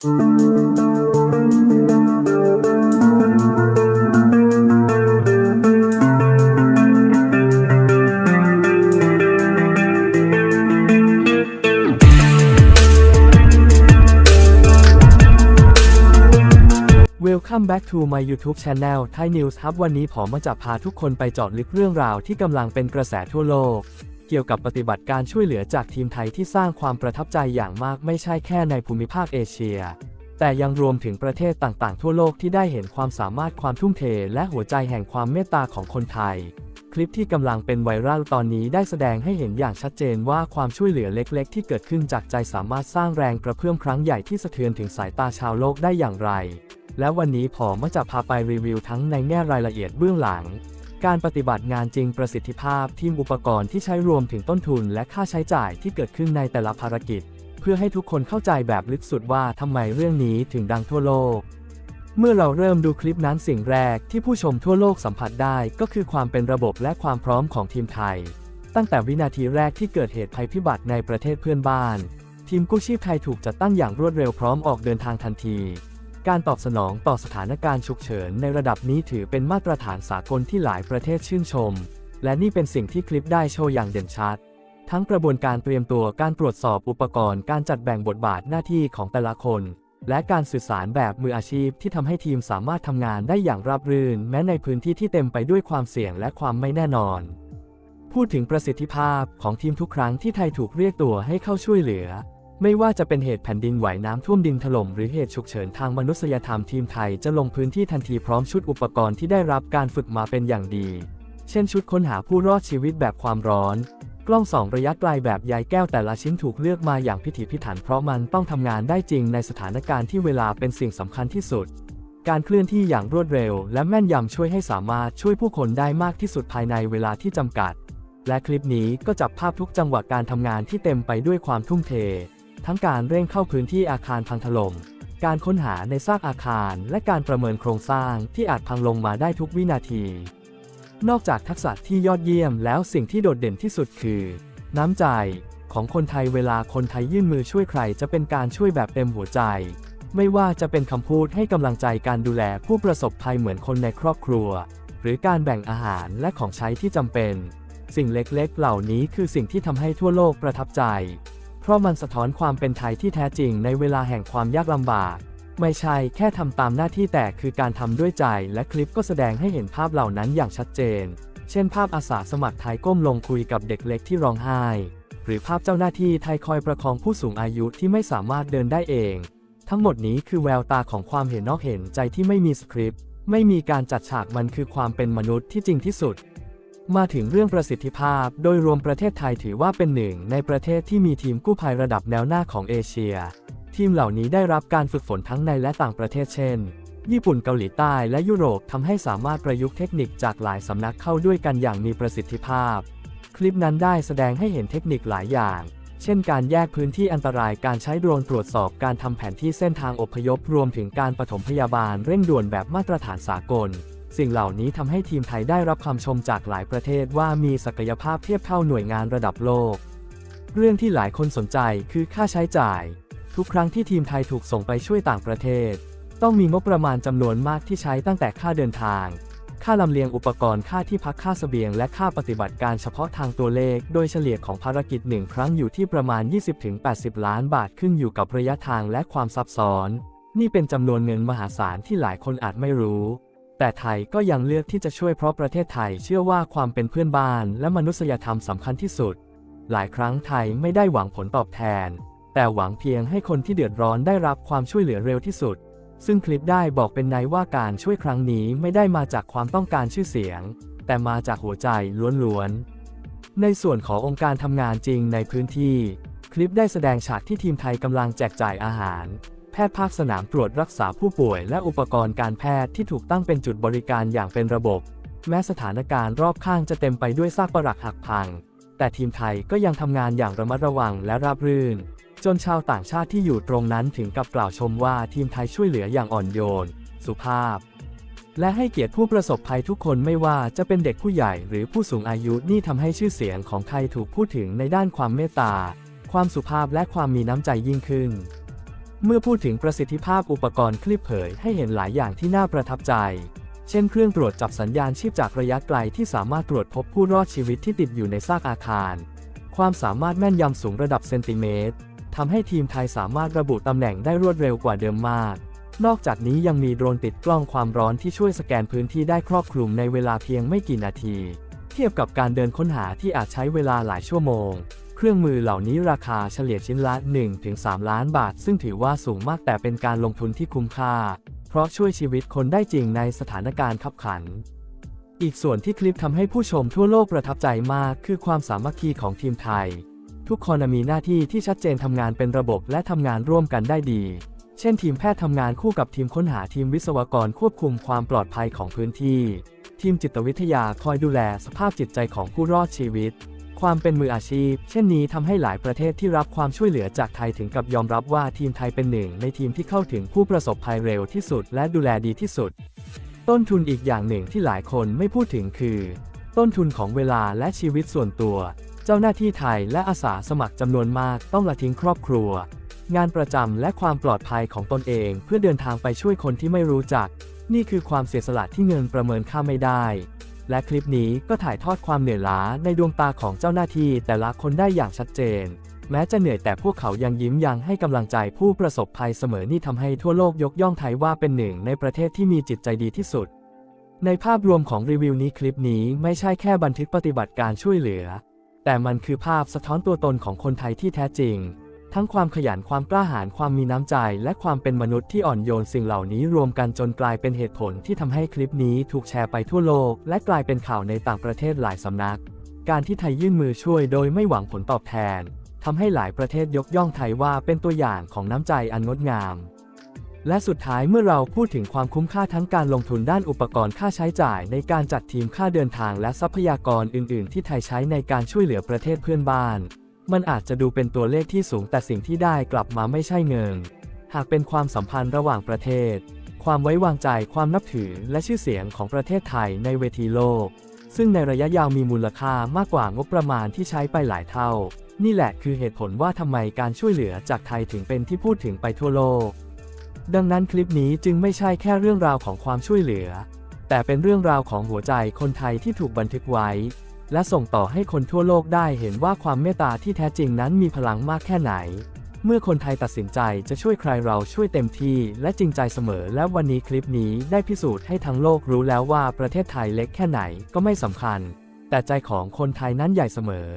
Welcome back to my YouTube channel Thai News Hub วันนี้ผมมาจะพาทุกคนไปเจาะลึกเรื่องราวที่กำลังเป็นกระแสทั่วโลก เกี่ยวกับปฏิบัติการช่วยเหลือจากทีมไทยที่สร้างความประทับใจอย่างมากไม่ใช่แค่ในภูมิภาคเอเชีย แต่ยังรวมถึงประเทศต่างๆ ทั่วโลกที่ได้เห็นความสามารถความทุ่มเท และหัวใจแห่งความเมตตาของคนไทย คลิปที่กำลังเป็นไวรัลตอนนี้ได้แสดงให้เห็นอย่างชัดเจนว่าความช่วยเหลือเล็กๆ ที่เกิดขึ้นจากใจสามารถสร้างแรงกระเพื่อมครั้งใหญ่ที่สะเทือนถึงสายตาชาวโลกได้อย่างไร และวันนี้ผมจะพาไปรีวิวทั้งในแง่รายละเอียดเบื้องหลัง การปฏิบัติงานจริงประสิทธิภาพทีมอุปกรณ์ที่ใช้รวมถึงต้นทุนและค่าใช้จ่ายที่เกิดขึ้นในแต่ละภารกิจ เพื่อให้ทุกคนเข้าใจแบบลึกสุดว่าทำไมเรื่องนี้ถึงดังทั่วโลก เมื่อเราเริ่มดูคลิปนั้นสิ่งแรกที่ผู้ชมทั่วโลกสัมผัสได้ก็คือความเป็นระบบและความพร้อมของทีมไทย ตั้งแต่วินาทีแรกที่เกิดเหตุภัยพิบัติในประเทศเพื่อนบ้าน ทีมกู้ชีพไทยถูกจัดตั้งอย่างรวดเร็วพร้อมออกเดินทางทันที การตอบสนองต่อสถานการณ์ฉุกเฉินในระดับนี้ถือเป็นมาตรฐานสากลที่หลายประเทศชื่นชม และนี่เป็นสิ่งที่คลิปได้โชว์อย่างเด่นชัด ทั้งกระบวนการเตรียมตัวการตรวจสอบอุปกรณ์ การจัดแบ่งบทบาทหน้าที่ของแต่ละคน และการสื่อสารแบบมืออาชีพที่ทำให้ทีมสามารถทำงานได้อย่างราบรื่น แม้ในพื้นที่ที่เต็มไปด้วยความเสี่ยงและความไม่แน่นอน พูดถึงประสิทธิภาพของทีมทุกครั้งที่ไทยถูกเรียกตัวให้เข้าช่วยเหลือ ไม่ว่าจะเป็นเหตุแผ่นดินไหวน้ำท่วมดินถล่มหรือเหตุฉุกเฉินทางมนุษยธรรมทีมไทยจะลงพื้นที่ทันทีพร้อมชุดอุปกรณ์ที่ได้รับการฝึกมาเป็นอย่างดี เช่นชุดค้นหาผู้รอดชีวิตแบบความร้อน กล้องส่องระยะไกลแบบใยแก้วแต่ละชิ้นถูกเลือกมาอย่างพิถีพิถันเพราะมันต้องทำงานได้จริงในสถานการณ์ที่เวลาเป็นสิ่งสำคัญที่สุด การเคลื่อนที่อย่างรวดเร็ว และแม่นยำช่วยให้สามารถช่วยผู้คนได้มากที่สุดภายในเวลาที่จำกัด และคลิปนี้ก็จับภาพทุกจังหวะการทำงานที่เต็มไปด้วยความทุ่มเท ทั้งการเร่งเข้าพื้นที่อาคารพังถล่ม การค้นหาในซากอาคาร และการประเมินโครงสร้างที่อาจพังลงมาได้ทุกวินาที นอกจากทักษะที่ยอดเยี่ยมแล้วสิ่งที่โดดเด่นที่สุดคือ น้ำใจของคนไทยเวลาคนไทยยื่นมือช่วยใครจะเป็นการช่วยแบบเต็มหัวใจ ไม่ว่าจะเป็นคำพูดให้กำลังใจการดูแลผู้ประสบภัยเหมือนคนในครอบครัว หรือการแบ่งอาหารและของใช้ที่จำเป็น สิ่งเล็กๆ เหล่านี้คือสิ่งที่ทำให้ทั่วโลกประทับใจ เพราะมันสะท้อนความเป็นไทยที่แท้จริงในเวลาแห่งความยากลำบาก ไม่ใช่แค่ทำตามหน้าที่แต่คือการทำด้วยใจ และคลิปก็แสดงให้เห็นภาพเหล่านั้นอย่างชัดเจน เช่น ภาพอาสาสมัครไทยก้มลงคุยกับเด็กเล็กที่ร้องไห้ หรือภาพเจ้าหน้าที่ไทยคอยประคองผู้สูงอายุที่ไม่สามารถเดินได้เอง ทั้งหมดนี้คือแววตาของความเห็นนอกเห็นใจที่ไม่มีสคริปต์ไม่มีการจัดฉากมันคือความเป็นมนุษย์ที่จริงที่สุด มาถึงเรื่องประสิทธิภาพ โดยรวมประเทศไทยถือว่าเป็นหนึ่งในประเทศที่มีทีมกู้ภัยระดับแนวหน้าของเอเชีย ทีมเหล่านี้ได้รับการฝึกฝนทั้งในและต่างประเทศเช่น ญี่ปุ่นเกาหลีใต้และยุโรปทำให้สามารถประยุกต์เทคนิคจากหลายสำนักเข้าด้วยกันอย่างมีประสิทธิภาพ คลิปนั้นได้แสดงให้เห็นเทคนิคหลายอย่าง เช่น การแยกพื้นที่อันตรายการใช้โดรนตรวจสอบการทำแผนที่เส้นทางอพยพรวมถึงการปฐมพยาบาลเร่งด่วนแบบมาตรฐานสากล สิ่งเหล่านี้ทำให้ทีมไทยได้รับคำชมจากหลายประเทศว่ามีศักยภาพเทียบเท่าหน่วยงานระดับโลก เรื่องที่หลายคนสนใจคือค่าใช้จ่าย ทุกครั้งที่ทีมไทยถูกส่งไปช่วยต่างประเทศ ต้องมีงบประมาณจำนวนมากที่ใช้ตั้งแต่ค่าเดินทาง ค่าลำเลียงอุปกรณ์ค่าที่พักค่าเสบียง และค่าปฏิบัติการเฉพาะทางตัวเลข โดยเฉลี่ยของภารกิจหนึ่งครั้งอยู่ที่ประมาณ 20-80 ล้านบาทขึ้นอยู่กับระยะทางและความซับซ้อน นี่เป็นจำนวนเงินมหาศาลที่หลายคนอาจไม่รู้ แต่ไทยก็ยังเลือกที่จะช่วยเพราะประเทศไทยเชื่อว่าความเป็นเพื่อนบ้านและมนุษยธรรมสำคัญที่สุด หลายครั้งไทยไม่ได้หวังผลตอบแทน แต่หวังเพียงให้คนที่เดือดร้อนได้รับความช่วยเหลือเร็วที่สุด ซึ่งคลิปได้บอกเป็นในว่าการช่วยครั้งนี้ไม่ได้มาจากความต้องการชื่อเสียง แต่มาจากหัวใจล้วนๆ ในส่วนขององค์การทำงานจริงในพื้นที่ คลิปได้แสดงฉากที่ทีมไทยกำลังแจกจ่ายอาหาร แพทย์ภาคสนามตรวจรักษาผู้ป่วย และอุปกรณ์การแพทย์ที่ถูกตั้งเป็นจุดบริการอย่างเป็นระบบ แม้สถานการณ์รอบข้างจะเต็มไปด้วยซากปรักหักพัง แต่ทีมไทยก็ยังทำงานอย่างระมัดระวังและราบรื่น จนชาวต่างชาติที่อยู่ตรงนั้นถึงกับกล่าวชมว่าทีมไทยช่วยเหลืออย่างอ่อนโยน สุภาพ และให้เกียรติผู้ประสบภัยทุกคนไม่ว่าจะเป็นเด็กผู้ใหญ่หรือผู้สูงอายุนี่ทำให้ชื่อเสียงของไทยถูกพูดถึงในด้านความเมตตา ความสุภาพและความมีน้ำใจยิ่งขึ้น เมื่อพูดถึงประสิทธิภาพอุปกรณ์คลิปเผยให้เห็นหลายอย่างที่น่าประทับใจ เช่นเครื่องตรวจจับสัญญาณชีพจากระยะไกลที่สามารถตรวจพบผู้รอดชีวิตที่ติดอยู่ในซากอาคาร ความสามารถแม่นยำสูงระดับเซนติเมตรทำให้ทีมไทยสามารถระบุตำแหน่งได้รวดเร็วกว่าเดิมมาก นอกจากนี้ยังมีโดรนติดกล้องความร้อนที่ช่วยสแกนพื้นที่ได้ครอบคลุมในเวลาเพียงไม่กี่นาที เทียบกับการเดินค้นหาที่อาจใช้เวลาหลายชั่วโมง เครื่องมือเหล่านี้ราคาเฉลี่ยชิ้นละ 1-3 ล้านบาท ซึ่งถือว่าสูงมากแต่เป็นการลงทุนที่คุ้มค่า เพราะช่วยชีวิตคนได้จริงในสถานการณ์ขับขัน อีกส่วนที่คลิปทำให้ผู้ชมทั่วโลกประทับใจมาก คือความสามัคคีของทีมไทย ทุกคนมีหน้าที่ที่ชัดเจนทำงานเป็นระบบและทำงานร่วมกันได้ดี เช่น ทีมแพทย์ทำงานคู่กับทีมค้นหาทีมวิศวกรควบคุมความปลอดภัยของพื้นที่ ทีมจิตวิทยาคอยดูแลสภาพจิตใจของผู้รอดชีวิต ความเป็นมืออาชีพ เช่นนี้ทำให้หลายประเทศที่รับความช่วยเหลือจากไทยถึงกับยอมรับว่าทีมไทยเป็นหนึ่ง ในทีมที่เข้าถึงผู้ประสบภัยเร็วที่สุด และดูแลดีที่สุด ต้นทุนอีกอย่างหนึ่งที่หลายคนไม่พูดถึงคือ ต้นทุนของเวลาและชีวิตส่วนตัว เจ้าหน้าที่ไทยและอาสาสมัครจำนวนมากต้องละทิ้งครอบครัว งานประจำและความปลอดภัยของตนเอง เพื่อเดินทางไปช่วยคนที่ไม่รู้จัก นี่คือความเสียสละที่เงินประเมินค่าไม่ได้ และคลิปนี้ก็ถ่ายทอดความเหนื่อยล้าในดวงตาของเจ้าหน้าที่แต่ละคนได้อย่างชัดเจน แม้จะเหนื่อยแต่พวกเขายังยิ้มยังให้กำลังใจผู้ประสบภัยเสมอนี่ทำให้ทั่วโลกยกย่องไทยว่าเป็นหนึ่งในประเทศที่มีจิตใจดีที่สุด ในภาพรวมของรีวิวนี้คลิปนี้ไม่ใช่แค่บันทึกปฏิบัติการช่วยเหลือ แต่มันคือภาพสะท้อนตัวตนของคนไทยที่แท้จริง ทั้งความขยันความกล้าหาญความมีน้ำใจ และความเป็นมนุษย์ที่อ่อนโยนสิ่งเหล่านี้รวมกันจนกลายเป็นเหตุผลที่ทำให้คลิปนี้ถูกแชร์ไปทั่วโลก และกลายเป็นข่าวในต่างประเทศหลายสำนัก การที่ไทยยื่นมือช่วยโดยไม่หวังผลตอบแทนทำให้หลายประเทศยกย่องไทยว่าเป็นตัวอย่างของน้ำใจอันงดงาม และสุดท้ายเมื่อเราพูดถึงความคุ้มค่าทั้งการลงทุนด้านอุปกรณ์ค่าใช้จ่าย ในการจัดทีมค่าเดินทางและทรัพยากรอื่น ๆ ที่ไทยใช้ในการช่วยเหลือประเทศเพื่อนบ้าน มันอาจจะดูเป็นตัวเลขที่สูงแต่สิ่งที่ได้กลับมาไม่ใช่เงิน หากเป็นความสัมพันธ์ระหว่างประเทศ ความไว้วางใจ ความนับถือ และชื่อเสียงของประเทศไทยในเวทีโลก ซึ่งในระยะยาวมีมูลค่ามากกว่างบประมาณที่ใช้ไปหลายเท่า นี่แหละคือเหตุผลว่าทำไมการช่วยเหลือจากไทยถึงเป็นที่พูดถึงไปทั่วโลก ดังนั้นคลิปนี้จึงไม่ใช่แค่เรื่องราวของความช่วยเหลือ แต่เป็นเรื่องราวของหัวใจคนไทยที่ถูกบันทึกไว้ และส่งต่อให้คนทั่วโลกได้เห็นว่าความเมตตาที่แท้จริงนั้นมีพลังมากแค่ไหน เมื่อคนไทยตัดสินใจจะช่วยใครเราช่วยเต็มที่และจริงใจเสมอ และวันนี้คลิปนี้ได้พิสูจน์ให้ทั้งโลกรู้แล้วว่าประเทศไทยเล็กแค่ไหนก็ไม่สำคัญ แต่ใจของคนไทยนั้นใหญ่เสมอ